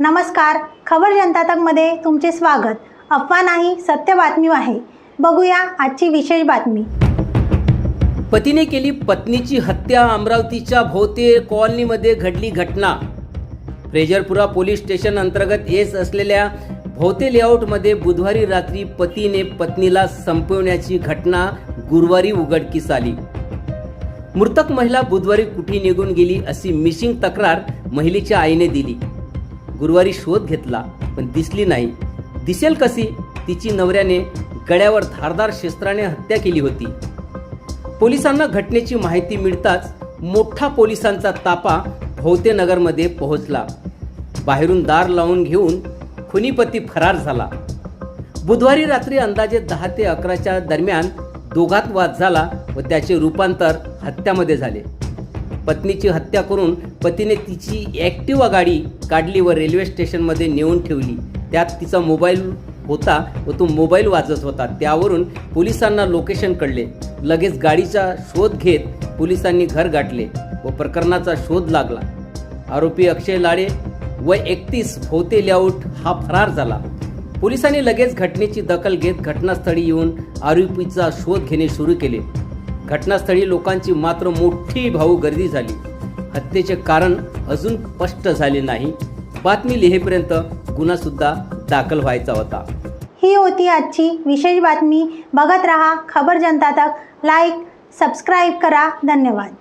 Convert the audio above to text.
नमस्कार. खबर जनता तकमध्ये तुमचे स्वागत. अफवा नाही सत्य बातमी आहे. बघूया आजची विशेष बातमी. पतीने केली पत्नीची हत्या अमरावतीच्या भोवते कॉलनीमध्ये घडली घटना. प्रेजरपुरा पोलीस स्टेशन अंतर्गत येत असलेल्या भोवते लेआउटमध्ये बुधवारी रात्री पतीने पत्नीला संपवण्याची घटना गुरुवारी उघडकीस आली. मृतक महिला बुधवारी कुठे निघून गेली अशी मिसिंग तक्रार महिलेच्या आईने दिली. गुरुवारी शोध घेतला पण दिसली नाही. दिसेल कशी? तिची नवऱ्याने गळ्यावर धारदार शस्त्राने हत्या केली होती. पोलिसांना घटनेची माहिती मिळताच मोठा पोलिसांचा तापा भोवतेनगरमध्ये पोहोचला. बाहेरून दार लावून घेऊन खुनीपती फरार झाला. बुधवारी रात्री अंदाजे दहा ते अकराच्या दरम्यान दोघात वाद झाला व त्याचे रूपांतर हत्यामध्ये झाले. पत्नीची हत्या करून पतीने तिची ॲक्टिवा गाडी काढली व रेल्वे स्टेशनमध्ये नेऊन ठेवली. त्यात तिचा मोबाईल होता व तो मोबाईल वाजत होता. त्यावरून पोलिसांना लोकेशन कळले. लगेच गाडीचा शोध घेत पोलिसांनी घर गाठले व प्रकरणाचा शोध लागला. आरोपी अक्षय लाडे व एकतीस भोवते लेआउट हा फरार झाला. पोलिसांनी लगेच घटनेची दखल घेत घटनास्थळी येऊन आरोपीचा शोध घेणे सुरू केले. घटनास्थळी लोकांची मात्र मोठी भाऊ गर्दी झाली. हत्येचे कारण अजून स्पष्ट झाले नाही. बातमी लिहेपर्यंत गुन्हा सुद्धा दाखल व्हायचा होता. ही होती आजची विशेष बातमी. बघत रहा खबर जनता तक. लाईक सबस्क्राईब करा. धन्यवाद.